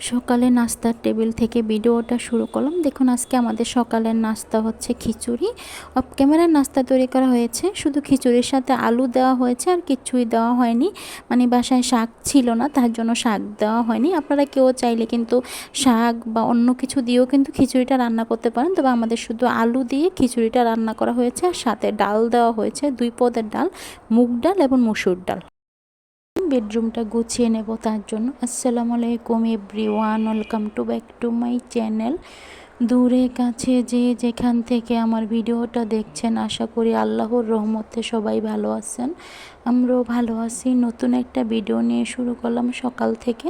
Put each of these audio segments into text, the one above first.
সকালে নাস্তার টেবিল থেকে ভিডিওটা শুরু করলাম। দেখুন, আজকে আমাদের সকালের নাস্তা হচ্ছে খিচুড়ি। অফ ক্যামেরার নাস্তা তৈরি করা হয়েছে। শুধু খিচুড়ির সাথে আলু দেওয়া হয়েছে আর কিছুই দেওয়া হয়নি। মানে বাসায় শাক ছিল না, তার জন্য শাক দেওয়া হয়নি। আপনারা কেউ চাইলে কিন্তু শাক বা অন্য কিছু দিয়েও কিন্তু খিচুড়িটা রান্না করতে পারেন। তবে আমাদের শুধু আলু দিয়ে খিচুড়িটা রান্না করা হয়েছে আর সাথে ডাল দেওয়া হয়েছে, দুই পদের ডাল, মুগ ডাল এবং মুসুর ডাল। বেডরুমটা গুছিয়ে নেব তার জন্য। আসসালামু আলাইকুম everyone, welcome to back to my channel. দূরে কাছে যে যেখান থেকে আমার ভিডিওটা দেখছেন, আশা করি আল্লাহর রহমতে সবাই ভালো আছেন। আমরাও ভালো আছি। নতুন একটা ভিডিও নিয়ে শুরু করলাম সকাল থেকে।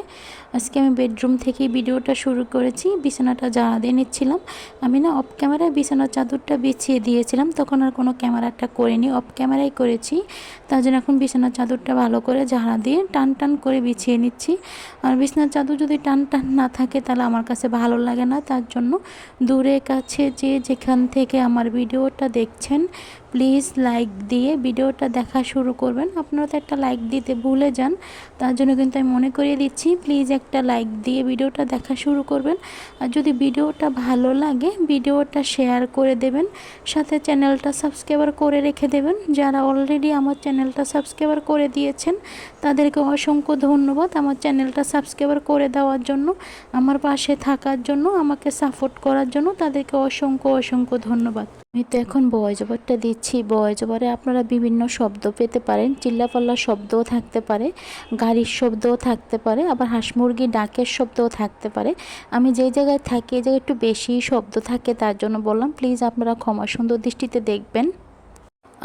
আজকে আমি বেডরুম থেকেই ভিডিওটা শুরু করেছি। বিছানাটা জানা দিয়ে নিচ্ছিলাম। আমি না অফ ক্যামেরায় বিছানার চাদরটা বিছিয়ে দিয়েছিলাম। তখন আর কোনো ক্যামেরাটা করিনি। অফ ক্যামেরাই করেছি। তার জন্য এখন বিছানার চাদরটা ভালো করে জানা দিয়ে টান টান করে বিছিয়ে নিচ্ছি। আর বিছানার চাদর যদি টান টান না থাকে, তাহলে আমার কাছে ভালো লাগে না। তার জন্য দূরে কাছে যে যেখান থেকে আমার ভিডিওটা দেখছেন প্লিজ লাইক দিয়ে ভিডিওটা দেখা শুরু করবেন। আপনারা তো একটা লাইক দিতে ভুলে যান, তার জন্য কিন্তু আমি মনে করিয়ে দিচ্ছি, প্লিজ একটা লাইক দিয়ে ভিডিওটা দেখা শুরু করবেন। আর যদি ভিডিওটা ভালো লাগে, ভিডিওটা শেয়ার করে দেবেন, সাথে চ্যানেলটা সাবস্ক্রাইবার করে রেখে দেবেন। যারা অলরেডি আমার চ্যানেলটা সাবস্ক্রাইবার করে দিয়েছেন, তাদেরকে অসংখ্য ধন্যবাদ আমার চ্যানেলটা সাবস্ক্রাইবার করে দেওয়ার জন্য, আমার পাশে থাকার জন্য, আমাকে সাপোর্ট করার জন্য, তাদেরকে অসংখ্য অসংখ্য ধন্যবাদ। আমি তো এখন বয়েজ ওভারটা দিচ্ছি। বয়েজ ওভারে আপনারা বিভিন্ন শব্দ পেতে পারেন। চিল্লাপাল্লা শব্দও থাকতে পারে, গাড়ির শব্দও থাকতে পারে, আবার হাঁস মুরগি ডাকের শব্দও থাকতে পারে। আমি যেই জায়গায় থাকি, এই জায়গায় একটু বেশি শব্দ থাকে, তার জন্য বললাম প্লিজ আপনারা ক্ষমা সুন্দর দৃষ্টিতে দেখবেন।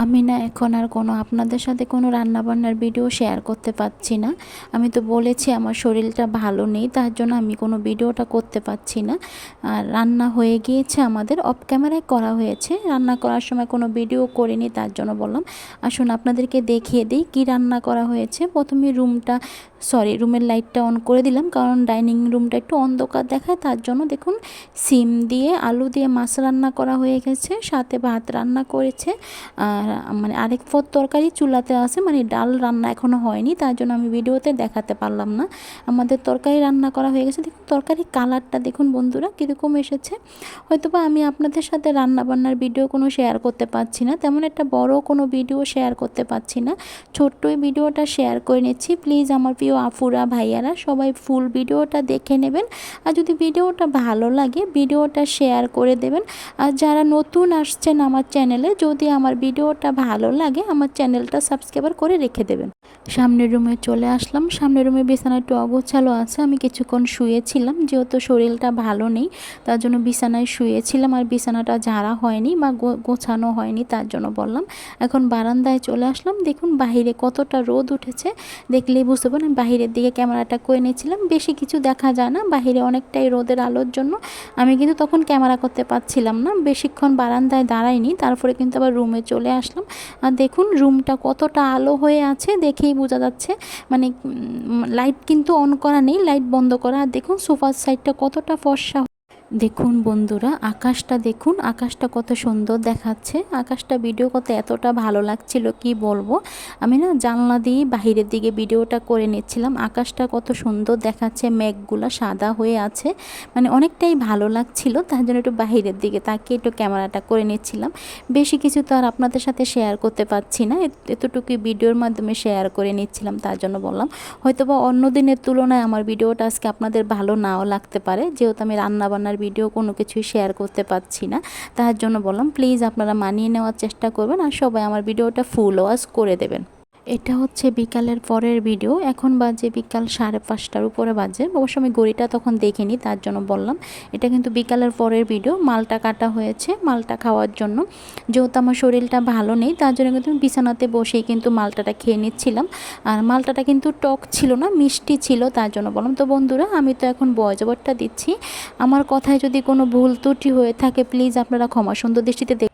আমি না এখন আর কোনো আপনাদের সাথে কোনো রান্নাবান্নার ভিডিও শেয়ার করতে পারছি না। আমি তো বলেছি আমার শরীরটা ভালো নেই, তার জন্য আমি কোনো ভিডিওটা করতে পারছি না। আর রান্না হয়ে গিয়েছে আমাদের অফ ক্যামেরায় করা হয়েছে। রান্না করার সময় কোনো ভিডিও করিনি, তার জন্য বললাম, আসুন আপনাদেরকে দেখিয়ে দিই কী রান্না করা হয়েছে। প্রথমে রুমটা সরি রুমের লাইটটা অন করে দিলাম, কারণ ডাইনিং রুমটা একটু অন্ধকার দেখায়, তার জন্য দেখুন, সিম দিয়ে আলু দিয়ে মাছ রান্না করা হয়ে গেছে, সাথে ভাত রান্না করেছে, আর মানে আরেক পদ তরকারি চুলাতে আছে মানে ডাল রান্না এখনও হয়নি, তার জন্য আমি ভিডিওতে দেখাতে পারলাম না। আমাদের তরকারি রান্না করা হয়ে গেছে, দেখুন তরকারি কালারটা দেখুন বন্ধুরা কীরকম এসেছে। হয়তো বা আমি আপনাদের সাথে রান্না বান্নার ভিডিও কোনো শেয়ার করতে পারছি না, তেমন একটা বড় কোনো ভিডিও শেয়ার করতে পারছি না। ছোট্টই ভিডিওটা শেয়ার করে নিচ্ছি, প্লিজ আমার প্রিয় আফুরা ভাইয়ারা, সবাই ফুল ভিডিওটা দেখে নেবেন। আর যদি ভিডিওটা ভালো লাগে, ভিডিওটা শেয়ার করে দেবেন। আর যারা নতুন আসছেন আমার চ্যানেলে, যদি আমার ভিডিওটা ভালো লাগে, আমার চ্যানেলটা সাবস্ক্রাইবার করে রেখে দেবেন। সামনের রুমে চলে আসলাম। সামনের রুমে বিছানা একটু অগোছালো আছে। আমি কিছুক্ষণ শুয়েছিলাম, যেহেতু শরীরটা ভালো নেই, তার জন্য বিছানায় শুয়েছিলাম আর বিছানাটা ঝাড়া হয়নি বা গোছানো হয়নি, তার জন্য বললাম। এখন বারান্দায় চলে আসলাম। দেখুন বাহিরে কতটা রোদ উঠেছে। দেখলেই বুঝতে পারেন বাহিরের দিকে ক্যামেরাটা করে নিয়েছিলাম। বেশি কিছু দেখা যায় না, বাহিরে অনেকটাই রোদের আলোর জন্য। আমি কিন্তু তখন ক্যামেরা করতে পারছিলাম না। বেশিক্ষণ বারান্দায় দাঁড়াইনি, তারপরে কিন্তু আবার রুমে চলে আসলাম। আর দেখুন, রুমটা কতটা আলো হয়ে আছে দেখেই বোঝা যাচ্ছে। মানে লাইট কিন্তু অন করা নেই লাইট বন্ধ করা। আর দেখুন, সোফার সাইডটা কতটা ফর্সা দেখুন বন্ধুরা, আকাশটা দেখুন, আকাশটা কত সুন্দর দেখাচ্ছে, আকাশটা ভিডিও করতে এতটা ভালো লাগছিল, কি বলব? আমি না জানলা দিয়ে বাহিরের দিকে ভিডিওটা করে নিচ্ছিলাম, আকাশটা কত সুন্দর দেখাচ্ছে, মেঘগুলো সাদা হয়ে আছে মানে অনেকটাই ভালো লাগছিল, তার জন্য একটু বাহিরের দিকে তাকে একটু ক্যামেরাটা করে নিচ্ছিলাম, বেশি কিছু তো আর আপনাদের সাথে শেয়ার করতে পারছি না এতটুকুই ভিডিওর মাধ্যমে শেয়ার করে নিচ্ছিলাম, তার জন্য বললাম হয়তো বা অন্য দিনের তুলনায় আমার ভিডিওটা আজকে আপনাদের ভালো নাও লাগতে পারে, যেহেতু আমি রান্নাবান্নার ভিডিও কোনো কিছুই শেয়ার করতে পারছি না। তার জন্য বললাম প্লিজ আপনারা মানিয়ে নেওয়ার চেষ্টা করবেন আর সবাই আমার ভিডিওটা ফুল ওয়াশ করে দেবেন। এটা হচ্ছে বিকালের পরের ভিডিও এখন বাজে বিকাল সাড়ে পাঁচটার উপরে বাজে। অবশ্য আমি গড়িটা তখন দেখিনি, তার জন্য বললাম। এটা কিন্তু বিকালের পরের ভিডিও মালটা কাটা হয়েছে, মালটা খাওয়ার জন্য। যেহেতু আমার শরীরটা ভালো নেই, তার জন্য কিন্তু বিছানাতে বসেই কিন্তু মালটাটা খেয়ে নিচ্ছিলাম। আর মালটাটা কিন্তু টক ছিল না, মিষ্টি ছিল, তার জন্য বললাম, তো বন্ধুরা, আমি তো এখন বয়জবরটা দিচ্ছি। আমার কথায় যদি কোনো ভুল ত্রুটি হয়ে থাকে প্লিজ আপনারা ক্ষমা সুন্দর দৃষ্টিতে